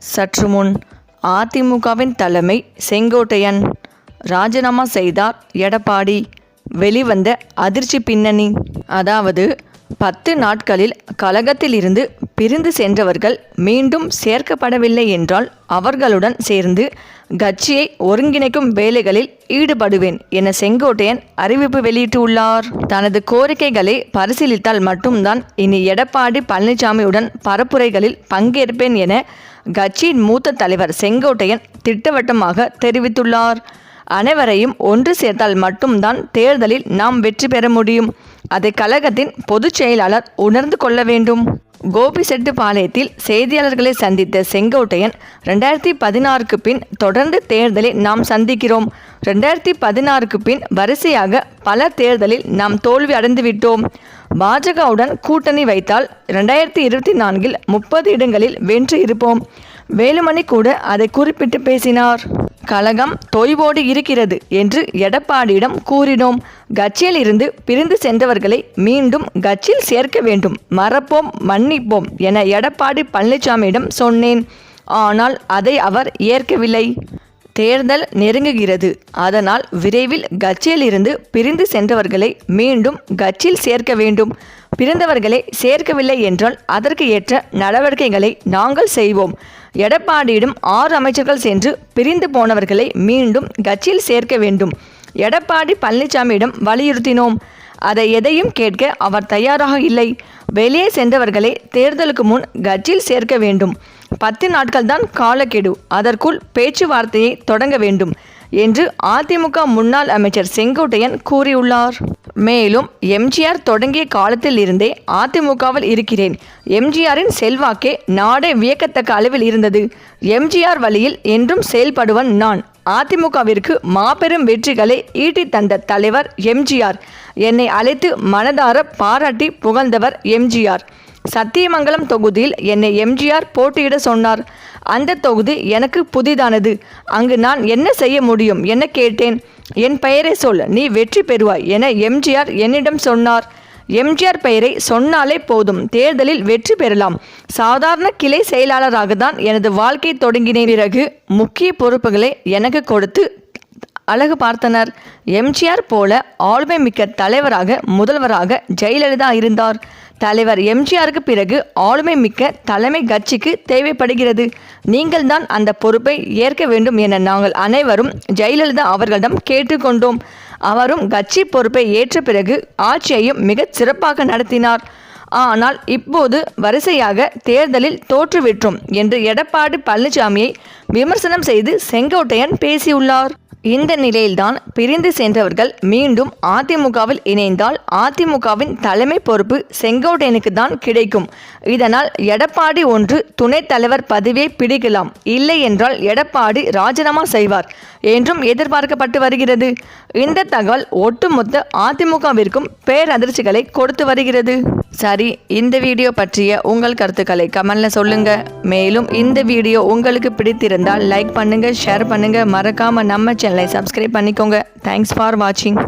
சற்று முன் அதிமுகவின் தலைமை செங்கோட்டையன் ராஜினாமா செய்தார் எடப்பாடி. வெளிவந்த அதிர்ச்சி பின்னணி அதாவது பத்து நாட்களில் கழகத்திலிருந்து பிரிந்து சென்றவர்கள் மீண்டும் சேர்க்கப்படவில்லை என்றால் அவர்களுடன் சேர்ந்து கட்சியை ஒருங்கிணைக்கும் வேலைகளில் ஈடுபடுவேன் என செங்கோட்டையன் அறிவிப்பு வெளியிட்டுள்ளார். தனது கோரிக்கைகளை பரிசீலித்தால் மட்டும்தான் இனி எடப்பாடி பழனிசாமியுடன் பரப்புரைகளில் பங்கேற்பேன் என கட்சியின் மூத்த தலைவர் செங்கோட்டையன் திட்டவட்டமாக தெரிவித்துள்ளார். அனைவரையும் ஒன்று சேர்த்தால் மட்டும்தான் தேர்தலில் நாம் வெற்றி பெற முடியும். அதை கழகத்தின் பொதுச் செயலாளர் உணர்ந்து கொள்ள வேண்டும். கோபிசெட்டுப்பாளையத்தில் செய்தியாளர்களை சந்தித்த செங்கோட்டையன் ரெண்டாயிரத்தி பதினாறுக்கு பின் தொடர்ந்து தேர்தலை நாம் சந்திக்கிறோம். ரெண்டாயிரத்தி பதினாறுக்கு பின் வரிசையாக பல தேர்தலில் நாம் தோல்வி அடைந்துவிட்டோம் பாஜகவுடன் கூட்டணி வைத்தால் ரெண்டாயிரத்தி இருபத்தி நான்கில் முப்பது இடங்களில் வென்று இருப்போம். வேலுமணி கூட அதை குறிப்பிட்டு பேசினார். கழகம் தொய்வோடு இருக்கிறது என்று எடப்பாடியிடம் கூறினோம். கட்சியில் இருந்து பிரிந்து சென்றவர்களை மீண்டும் கட்சியில் சேர்க்க வேண்டும். மறப்போம் மன்னிப்போம் என எடப்பாடி பழனிசாமியிடம் சொன்னேன். ஆனால் அதை அவர் ஏற்கவில்லை. தேர்தல் நெருங்குகிறது. அதனால் விரைவில் கட்சியில் இருந்து பிரிந்து சென்றவர்களை மீண்டும் கட்சியில் சேர்க்க வேண்டும். பிறந்தவர்களை சேர்க்கவில்லை என்றால் அதற்கு ஏற்ற நடவடிக்கைகளை நாங்கள் செய்வோம். எடப்பாடியிடம் ஆறு அமைச்சர்கள் சென்று பிரிந்து போனவர்களை மீண்டும் கட்சியில் சேர்க்க வேண்டும். எடப்பாடி பழனிசாமியிடம் வலியுறுத்தினோம். அதை எதையும் கேட்க அவர் தயாராக இல்லை. வெளியே சென்றவர்களை தேர்தலுக்கு முன் கட்சியில் சேர்க்க வேண்டும். பத்து நாட்கள் தான் காலக்கெடு. அதற்குள் பேச்சுவார்த்தையை தொடங்க வேண்டும். என்று அதிமுக முன்னாள் அமைச்சர் செங்கோட்டையன் கூறியுள்ளார். மேலும் எம்ஜிஆர் தொடங்கிய காலத்தில் இருந்தே அதிமுகவில் இருக்கிறேன். எம்ஜிஆரின் செல்வாக்கே நாடே வியக்கத்தக்க அளவில் இருந்தது. எம்ஜிஆர் வழியில் என்றும் செயல்படுவன் நான். அதிமுகவிற்கு மாபெரும் வெற்றிகளை ஈட்டி தந்த தலைவர் எம்ஜிஆர். என்னை அழைத்து மனதார பாராட்டி புகழ்ந்தவர் எம்ஜிஆர். சத்தியமங்கலம் தொகுதியில் என்னை எம்ஜிஆர் போட்டியிட சொன்னார். அந்த தொகுதி எனக்கு புதிதானது. அங்கு நான் என்ன செய்ய முடியும்? என கேட்டேன்? என் பெயரை சொல் நீ வெற்றி பெறுவாய் என எம்ஜிஆர் என்னிடம் சொன்னார். எம்ஜிஆர் பெயரை சொன்னாலே போதும் தேர்தலில் வெற்றி பெறலாம். சாதாரண கிளை செயலாளராக தான் எனது வாழ்க்கை தொடங்கினேன். பிறகு முக்கிய பொறுப்புகளை எனக்கு கொடுத்து அழகு பார்த்தனர். எம்ஜிஆர் போல ஆளுமை மிக்க தலைவராக முதல்வராக ஜெயலலிதா இருந்தார். தலைவர் எம்ஜிஆருக்கு பிறகு ஆளுமை மிக்க தலைமை கட்சிக்கு தேவைப்படுகிறது. நீங்கள் தான் அந்த பொறுப்பை ஏற்க வேண்டும் என நாங்கள் அனைவரும் ஜெயலலிதா அவர்களிடம் கேட்டுக்கொண்டோம். அவரும் கட்சி பொறுப்பை ஏற்ற பிறகு ஆட்சியையும் மிகச் சிறப்பாக நடத்தினார். ஆனால் இப்போது வரிசையாக தேர்தலில் தோற்றுவிட்டோம் என்று எடப்பாடி பழனிசாமியை விமர்சனம் செய்து செங்கோட்டையன் பேசியுள்ளார். இந்த நிலையில்தான் பிரிந்து சென்றவர்கள் மீண்டும் அதிமுகவில் இணைந்தால் அதிமுகவின் தலைமை பொறுப்பு செங்கோட்டையனுக்கு தான் கிடைக்கும். இதனால் எடப்பாடி ஒன்று துணைத் தலைவர் பதவியை பிடிக்கலாம். இல்லை என்றால் எடப்பாடி ராஜினாமா செய்வார். என்றும் எதிர்பார்க்கப்பட்டு வருகிறது. இந்த தகவல் ஒட்டுமொத்த அதிமுகவிற்கும் பேரதிர்ச்சிகளை கொடுத்து வருகிறது. சரி இந்த வீடியோ பற்றிய உங்கள் கருத்துக்களை கமெண்ட்ல சொல்லுங்க. மேலும் இந்த வீடியோ உங்களுக்கு பிடித்திருந்தால் லைக் பண்ணுங்க ஷேர் பண்ணுங்க. மறக்காம நம்ம சேனலை சப்ஸ்கிரைப் பண்ணிக்கோங்க. தேங்க்ஸ் ஃபார் வாட்சிங்